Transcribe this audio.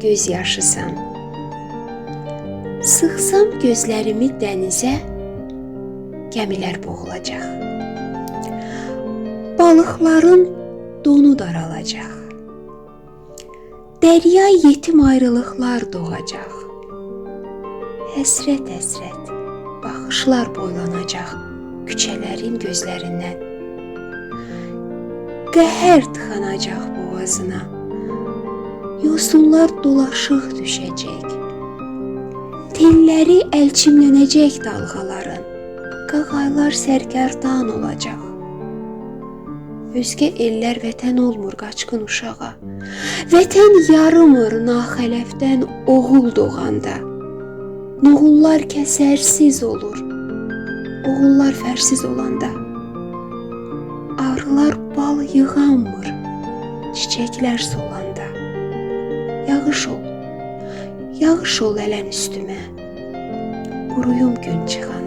göz yaşısan. Sıxsam gözlərimi dənizə, gəmilər boğulacaq. Balıqların donu daralacaq. Dərya yetim ayrılıqlar doğacaq. Həsrət-həsrət baxışlar boylanacaq küçələrin gözlərindən. Qəhər tıxanacaq boğazına. Yosunlar dolaşıq düşəcək. Telləri əlçimlənəcək dalğaların. Qağaylar sərgərdan olacaq. Özgə ellər vətən olmur qaçqın uşağa. Vətən yarımır naxələfdən oğul doğanda. Noğullar kəsərsiz olur. Oğullar fərsiz olanda. Arılar bal yığanmır. Çiçəklər solanda. Yağış ol. Yağış ol ələn üstümə. Quruyum gün çıxanda.